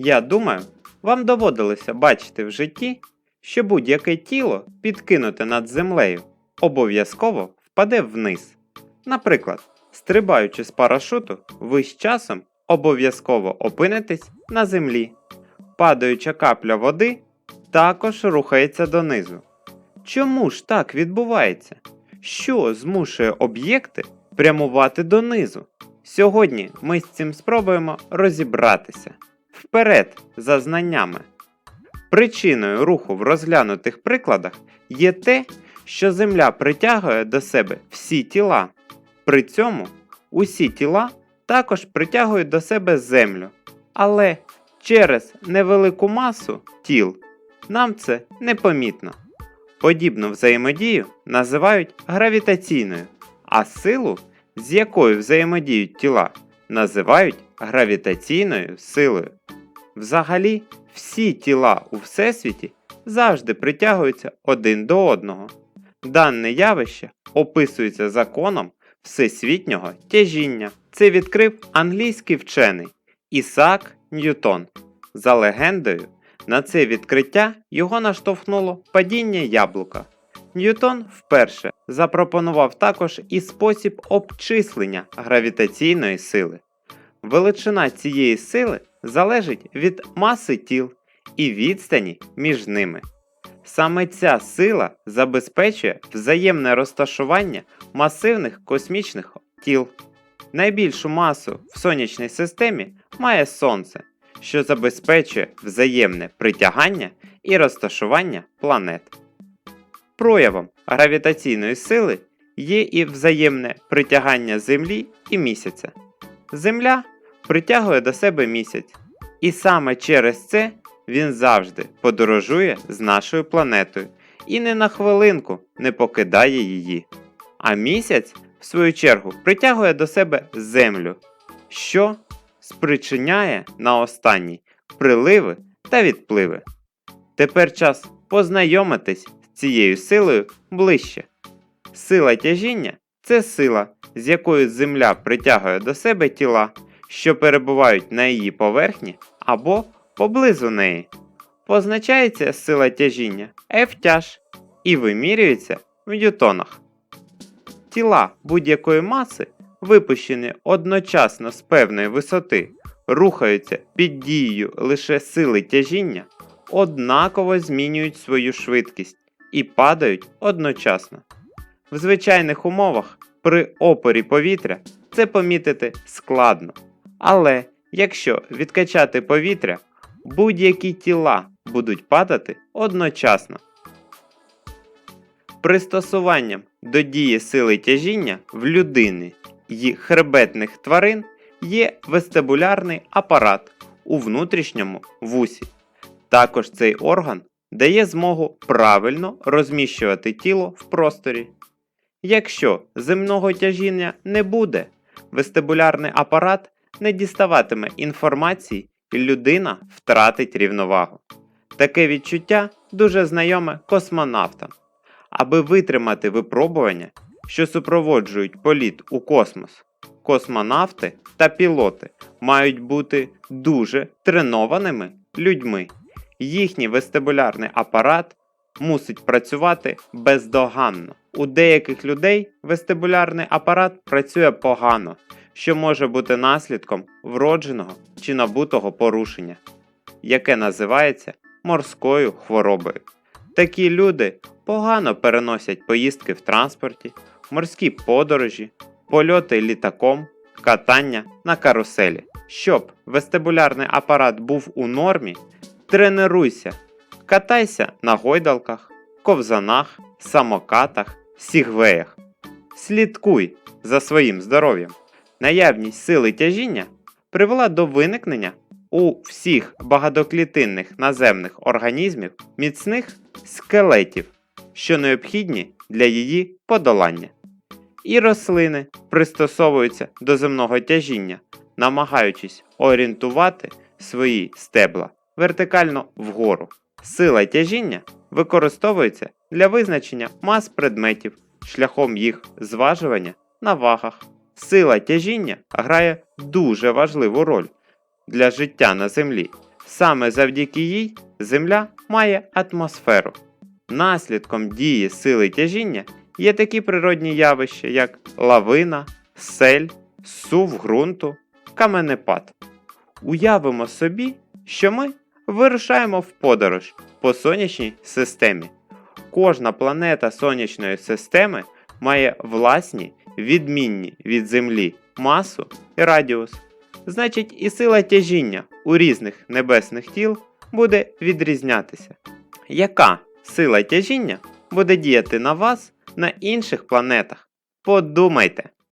Я думаю, вам доводилося бачити в житті, що будь-яке тіло, підкинуте над землею, обов'язково впаде вниз. Наприклад, стрибаючи з парашуту, ви з часом обов'язково опинитесь на землі. Падаюча капля води також рухається донизу. Чому ж так відбувається? Що змушує об'єкти прямувати донизу? Сьогодні ми з цим спробуємо розібратися. Вперед за знаннями. Причиною руху в розглянутих прикладах є те, що Земля притягує до себе всі тіла. При цьому усі тіла також притягують до себе Землю. Але через невелику масу тіл нам це непомітно. Подібну взаємодію називають гравітаційною, а силу, з якою взаємодіють тіла, називають гравітаційною силою. Взагалі, всі тіла у Всесвіті завжди притягуються один до одного. Дане явище описується законом всесвітнього тяжіння. Це відкрив англійський вчений Ісаак Ньютон. За легендою, на це відкриття його наштовхнуло падіння яблука. Ньютон вперше запропонував також і спосіб обчислення гравітаційної сили. Величина цієї сили залежить від маси тіл і відстані між ними. Саме ця сила забезпечує взаємне розташування масивних космічних тіл. Найбільшу масу в сонячній системі має Сонце, що забезпечує взаємне притягання і розташування планет. Проявом гравітаційної сили є і взаємне притягання Землі і місяця. Земля притягує до себе місяць, і саме через це він завжди подорожує з нашою планетою і не на хвилинку не покидає її. А місяць, в свою чергу, притягує до себе Землю, що спричиняє на останній приливи та відпливи. Тепер час познайомитись з цією силою ближче. Сила тяжіння це сила, з якою Земля притягує до себе тіла, що перебувають на її поверхні або поблизу неї. Позначається сила тяжіння F тяж і вимірюється в ньютонах. Тіла будь-якої маси, випущені одночасно з певної висоти, рухаються під дією лише сили тяжіння, однаково змінюють свою швидкість і падають одночасно. В звичайних умовах при опорі повітря це помітити складно. Але якщо відкачати повітря, будь-які тіла будуть падати одночасно. Пристосуванням до дії сили тяжіння в людини і хребетних тварин є вестибулярний апарат у внутрішньому вусі. Також цей орган дає змогу правильно розміщувати тіло в просторі. Якщо земного тяжіння не буде, вестибулярний апарат не діставатиме інформації і людина втратить рівновагу. Таке відчуття дуже знайоме космонавтам. Аби витримати випробування, що супроводжують політ у космос, космонавти та пілоти мають бути дуже тренованими людьми. Їхній вестибулярний апарат мусить працювати бездоганно. У деяких людей вестибулярний апарат працює погано, що може бути наслідком вродженого чи набутого порушення, яке називається морською хворобою. Такі люди погано переносять поїздки в транспорті, морські подорожі, польоти літаком, катання на каруселі. Щоб вестибулярний апарат був у нормі, тренуйся, катайся на гойдалках, ковзанах, самокатах, сігвеях. Слідкуй за своїм здоров'ям. Наявність сили тяжіння привела до виникнення у всіх багатоклітинних наземних організмів міцних скелетів, що необхідні для її подолання. І рослини пристосовуються до земного тяжіння, намагаючись орієнтувати свої стебла вертикально вгору. Сила тяжіння використовується для визначення мас предметів шляхом їх зважування на вагах. Сила тяжіння грає дуже важливу роль для життя на Землі. Саме завдяки їй Земля має атмосферу. Наслідком дії сили тяжіння є такі природні явища, як лавина, сель, сув ґрунту, каменепад. Уявимо собі, що ми вирушаємо в подорож по сонячній системі. Кожна планета сонячної системи має власні відмінні від Землі масу і радіус. Значить, і сила тяжіння у різних небесних тіл буде відрізнятися. Яка сила тяжіння буде діяти на вас на інших планетах? Подумайте!